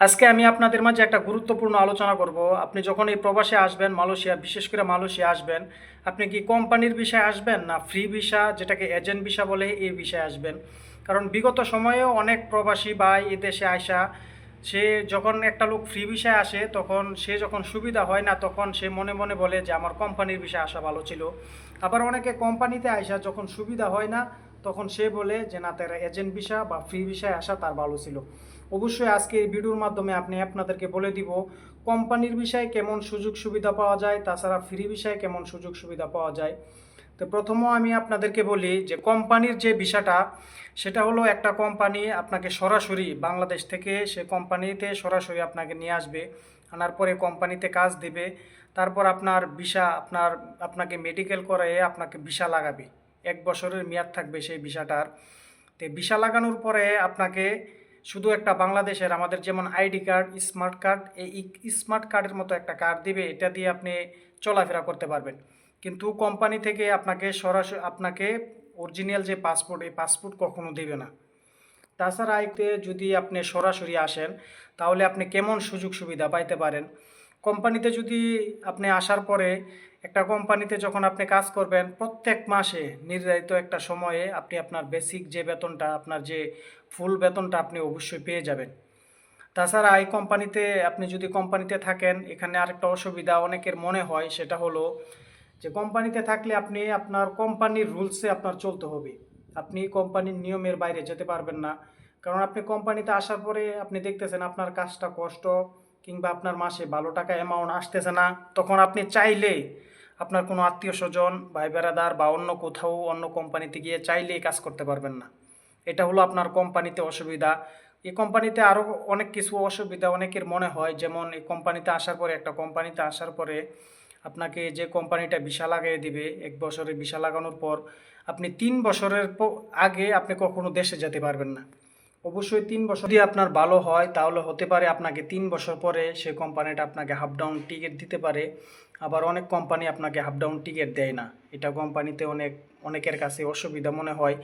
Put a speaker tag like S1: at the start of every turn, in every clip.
S1: আজকে আমি আপনাদের মাঝে একটা গুরুত্বপূর্ণ আলোচনা করব। আপনি যখন এই প্রবাসে আসবেন, মালয়েশিয়া, বিশেষ করে মালয়েশিয়া আসবেন, আপনি কি কোম্পানির বিষয়ে আসবেন না ফ্রি ভিসা যেটাকে এজেন্ট ভিসা বলে এই বিষয়ে আসবেন? কারণ বিগত সময়েও অনেক প্রবাসী বা এই দেশে আসা সে যখন একটা লোক ফ্রি ভিসায় আসে, তখন সে যখন সুবিধা হয় না, তখন সে মনে মনে বলে যে, আমার কোম্পানির বিষয়ে আসা ভালো ছিল। আবার অনেকে কোম্পানিতে আসা যখন সুবিধা হয় না তখন সে বলে যে, না, তার এজেন্ট ভিসা বা ফ্রি ভিসায় আসা তার ভালো ছিল। অবশ্যই আজকে এই ভিডিওর মাধ্যমে আপনি আপনাদেরকে বলে দিব, কোম্পানির বিষয়ে কেমন সুযোগ সুবিধা পাওয়া যায়, তাছাড়া ফ্রি বিষয়ে কেমন সুযোগ সুবিধা পাওয়া যায়। তো প্রথমে আমি আপনাদেরকে বলি যে, কোম্পানির যে বিষয়টা সেটা হলো একটা কোম্পানি আপনাকে সরাসরি বাংলাদেশ থেকে, সে কোম্পানিতে সরাসরি আপনাকে নিয়ে আসবে, আনার পরে কোম্পানিতে কাজ দেবে, তারপর আপনার ভিসা আপনার, আপনাকে মেডিকেল করে আপনাকে ভিসা লাগাবে। এক বছরের মেয়াদ থাকবে সেই ভিসাটার। তো ভিসা লাগানোর পরে আপনাকে শুধু একটা বাংলাদেশের আমাদের যেমন আইডি কার্ড, স্মার্ট কার্ড, এই স্মার্ট কার্ডের মতো একটা কার্ড দিবে, এটা দিয়ে আপনি চলাফেরা করতে পারবেন। কিন্তু কোম্পানি থেকে আপনাকে সরাসরি, আপনাকে অরিজিনাল যে পাসপোর্ট, এই পাসপোর্ট কখনো দেবে না। তাছাড়া আইতে যদি আপনি সরাসরি আসেন, তাহলে আপনি কেমন সুযোগ সুবিধা পাইতে পারেন? কোম্পানিতে যদি আপনি আসার পরে একটা কোম্পানিতে যখন আপনি কাজ করবেন, প্রত্যেক মাসে নির্ধারিত একটা সময়ে আপনি আপনার বেসিক যে বেতনটা, আপনার যে ফুল বেতনটা আপনি অবশ্যই পেয়ে যাবেন। তাছাড়া এই কোম্পানিতে আপনি যদি কোম্পানিতে থাকেন, এখানে আরেকটা অসুবিধা অনেকের মনে হয়, সেটা হলো যে কোম্পানিতে থাকলে আপনি আপনার কোম্পানির রুলসে আপনার চলতে হবে। আপনি কোম্পানির নিয়মের বাইরে যেতে পারবেন না। কারণ আপনি কোম্পানিতে আসার পরে আপনি দেখতেছেন আপনার কাজটা কষ্ট কিংবা আপনার মাসে ভালো টাকা অ্যামাউন্ট আসতেছে না, তখন আপনি চাইলে আপনার কোনো আত্মীয় স্বজন, ভাই বেড়াদার বা অন্য কোথাও অন্য কোম্পানিতে গিয়ে চাইলেই কাজ করতে পারবেন না। এটা হলো আপনার কোম্পানিতে অসুবিধা। এই কোম্পানিতে আরও অনেক কিছু অসুবিধা অনেকের মনে হয়, যেমন এই কোম্পানিতে আসার পরে একটা কোম্পানিতে আসার পরে আপনাকে যে কোম্পানিটা ভিসা লাগিয়ে দিবে, এক বছরে ভিসা লাগানোর পর আপনি তিন বছরের আগে আপনি কখনো দেশে যেতে পারবেন না। অবশ্যই তিন বছর যদি আপনার ভালো হয়, তাহলে হতে পারে আপনাকে তিন বছর পরে সে কোম্পানিটা আপনাকে হাফ ডাউন টিকিট দিতে পারে। আবার অনেক কোম্পানি আপনাকে হাফ ডাউন টিকিট দেয় না। এটা কোম্পানিতে অনেক, অনেকের কাছে অসুবিধা মনে হয়।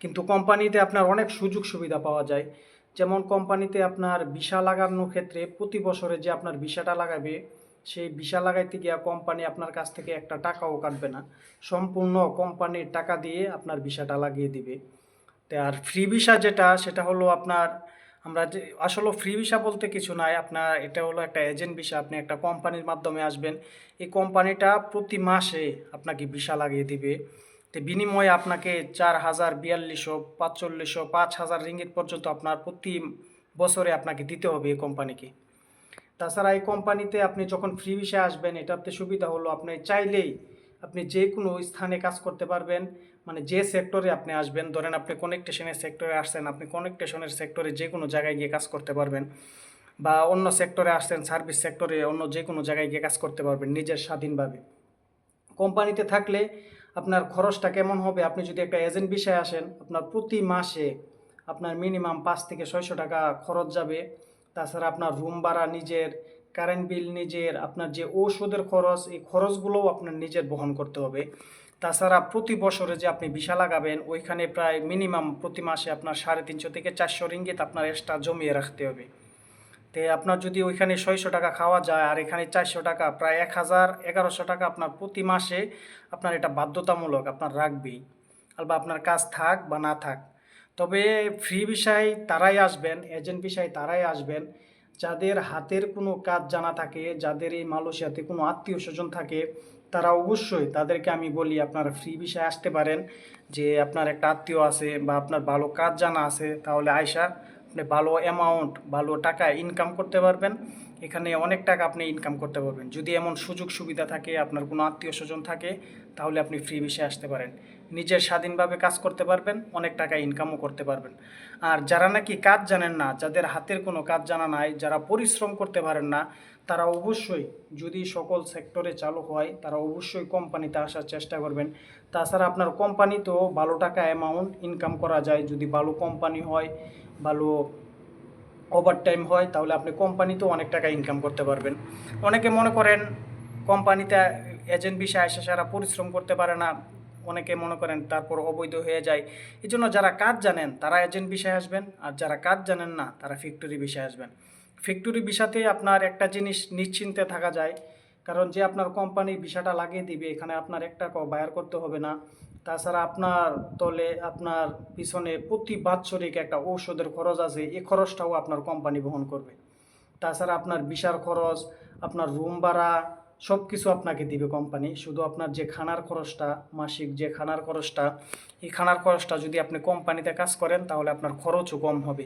S1: কিন্তু কোম্পানিতে আপনার অনেক সুযোগ সুবিধা পাওয়া যায়। যেমন কোম্পানিতে আপনার ভিসা লাগানোর ক্ষেত্রে প্রতি বছরে যে আপনার ভিসাটা লাগাবে, সেই ভিসা লাগাইতে গিয়া কোম্পানি আপনার কাছ থেকে একটা টাকাও কাটবে না। সম্পূর্ণ কোম্পানির টাকা দিয়ে আপনার ভিসাটা লাগিয়ে দিবে। আর ফ্রি ভিসা যেটা, সেটা হলো আপনার, আমরা যে, আসলে ফ্রি ভিসা বলতে কিছু নাই, আপনার এটা হলো একটা এজেন্ট ভিসা আপনি একটা কোম্পানির মাধ্যমে আসবেন। এই কোম্পানিটা প্রতি মাসে আপনাকে ভিসা লাগিয়ে দিবে। তো বিনিময়ে আপনাকে চার হাজার বিয়াল্লিশশো, পাঁচচল্লিশশো, পাঁচ হাজার রিঙ্গিত পর্যন্ত আপনার প্রতি বছরে আপনাকে দিতে হবে এই কোম্পানিকে তাছাড়া এই কোম্পানিতে আপনি যখন ফ্রি ভিসায় আসবেন, এটাতে সুবিধা হলো আপনি চাইলেই আপনি যে কোনো স্থানে কাজ করতে পারবেন। মানে যে সেক্টরে আপনি আসবেন, ধরেন আপনি কনেকটেশনের সেক্টরে আসছেন, আপনি কনেকটেশনের সেক্টরে যে কোনো জায়গায় গিয়ে কাজ করতে পারবেন বা অন্য সেক্টরে আসছেন সার্ভিস সেক্টরে অন্য যে কোনো জায়গায় গিয়ে কাজ করতে পারবেন নিজের স্বাধীনভাবে। কোম্পানিতে থাকলে আপনার খরচটা কেমন হবে? আপনি যদি একটা এজেন্ট বিষয়ে আসেন, আপনার প্রতি মাসে আপনার মিনিমাম পাঁচ থেকে ছয়শো টাকা খরচ যাবে। তাছাড়া আপনার রুম ভাড়া নিজের কারেন্ট বিল নিজের, আপনার যে ঔষধের খরচ, এই খরচগুলোও আপনার নিজের বহন করতে হবে। তাছাড়া প্রতি বছরে যে আপনি ভিসা লাগাবেন, ওইখানে প্রায় মিনিমাম প্রতি মাসে আপনার সাড়ে তিনশো থেকে চারশো রিঙ্গিত আপনার এক্সট্রা জমিয়ে রাখতে হবে। তে আপনার যদি ওইখানে ছয়শো টাকা খাওয়া যায়, আর এখানে চারশো টাকা, প্রায় এক হাজার এগারোশো টাকা আপনার প্রতি মাসে আপনার এটা বাধ্যতামূলক আপনার রাখবেই আর বা আপনার কাজ থাক বা না থাক। তবে ফ্রি বিষয় তারাই আসবেন এজেন্ট বিষয় তারাই আসবেন। যাদের হাতের কোনো কাজ জানা থাকে, যাদের এই মালয়েশিয়াতে কোনো আত্মীয় স্বজন থাকে, তারা অবশ্যই তাদেরকে আমি বলি আপনারা ফ্রি বিষয়ে আসতে পারেন যে আপনার একটা আত্মীয় আছে বা আপনার ভালো কাজ জানা আছে, তাহলে আয়সা আপনি ভালো অ্যামাউন্ট ভালো টাকা ইনকাম করতে পারবেন। এখানে অনেক টাকা আপনি ইনকাম করতে পারবেন। যদি এমন সুযোগ সুবিধা থাকে, আপনার কোনো আত্মীয় স্বজন থাকে, তাহলে আপনি ফ্রি বিষয়ে আসতে পারেন। নিজের স্বাধীনভাবে কাজ করতে পারবেন, অনেক টাকা ইনকামও করতে পারবেন। আর যারা নাকি কাজ জানেন না, যাদের হাতের কোনো কাজ জানা নাই, যারা পরিশ্রম করতে পারেন না, তারা অবশ্যই যদি সকল সেক্টরে চালু হয়, তারা অবশ্যই কোম্পানিতে আসার চেষ্টা করবেন। তাছাড়া আপনার কোম্পানিতেও ভালো টাকা অ্যামাউন্ট ইনকাম করা যায়। যদি ভালো কোম্পানি হয়, ভালো ওভার টাইম হয়, তাহলে আপনি কোম্পানিতেও অনেক টাকা ইনকাম করতে পারবেন। অনেকে মনে করেন কোম্পানিতে এজেন্ট বিষয়ে এসে সারা পরিশ্রম করতে পারে না। অনেকে মনে করেন, তারপর অবৈধ হয়ে যায়। এই জন্য যারা কাজ জানেন, তারা এজেন্ট বিষয়ে আসবেন। আর যারা কাজ জানেন না, তারা ফ্যাক্টরি বিষয়ে আসবেন। ফ্যাক্টরি বিষাতে আপনার একটা জিনিস নিশ্চিন্তে থাকা যায়। কারণ যে আপনার কোম্পানি ভিসাটা লাগিয়ে দিবে, এখানে আপনার একটা বায়ার করতে হবে না। তাছাড়া আপনার তলে আপনার পিছনে প্রতি বাৎসরিক একটা ঔষধের খরচ আছে এই খরচটাও আপনার কোম্পানি বহন করবে। তাছাড়া আপনার বিশার খরচ, আপনার রুম ভাড়া সব কিছু আপনাকে দিবে কোম্পানি শুধু আপনার যে খানার খরচটা, মাসিক যে খানার খরচটা, এই খানার খরচটা যদি আপনি কোম্পানিতে কাজ করেন, তাহলে আপনার খরচও কম হবে।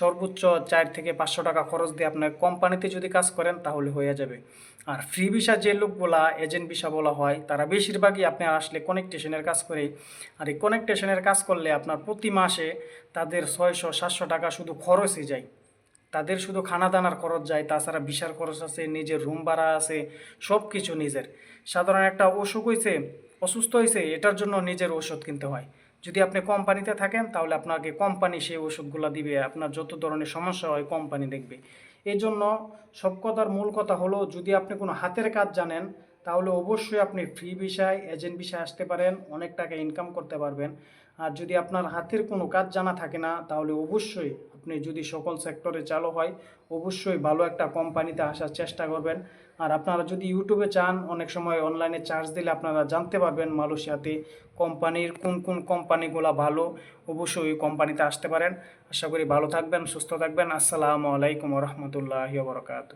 S1: সর্বোচ্চ চার থেকে পাঁচশো টাকা খরচ দিয়ে আপনার কোম্পানিতে যদি কাজ করেন, তাহলে হয়ে যাবে। আর ফ্রি ভিসা যে লোকগুলা এজেন্ট ভিসা বলা হয়, তারা বেশিরভাগই আপনি আসলে কানেকটেশনের কাজ করে। আর এই কানেকটেশনের কাজ করলে আপনার প্রতি মাসে তাদের ছয়শো, সাতশো টাকা শুধু খরচই যায়। তাদের শুধু খানা দানার খরচ যায়, তাছাড়া বিশার খরচ আছে, নিজের রুম ভাড়া আছে সব কিছু নিজের। সাধারণ একটা অসুখ হয়েছে অসুস্থ হয়েছে এটার জন্য নিজের ওষুধ কিনতে হয়। যদি আপনি কোম্পানিতে থাকেন, তাহলে আপনাকে কোম্পানি সেই ওষুধগুলো দিবে, আপনার যত ধরনের সমস্যা হয় কোম্পানি দেখবে। এই জন্য সব কথার মূল কথা হলো, যদি আপনি কোনো হাতের কাজ জানেন তাহলে অবশ্যই আপনি ফ্রি বিষয় এজেন্ট বিষয় আসতে পারেন, অনেক টাকা ইনকাম করতে পারবেন। আর যদি আপনার হাতের কোনো কাজ জানা থাকে না, তাহলে অবশ্যই আপনি যদি সকল সেক্টরে চালু হয়, অবশ্যই ভালো একটা কোম্পানিতে আসার চেষ্টা করবেন। আর আপনারা যদি ইউটিউবে চান, অনেক সময় অনলাইনে চার্জ দিলে আপনারা জানতে পারবেন মালয়েশিয়াতে কোম্পানির কোন কোন কোম্পানিগুলো ভালো। অবশ্যই ওই কোম্পানিতে আসতে পারেন। আশা করি ভালো থাকবেন, সুস্থ থাকবেন। আসসালামু আলাইকুম রহমতুল্লাহ বরকাত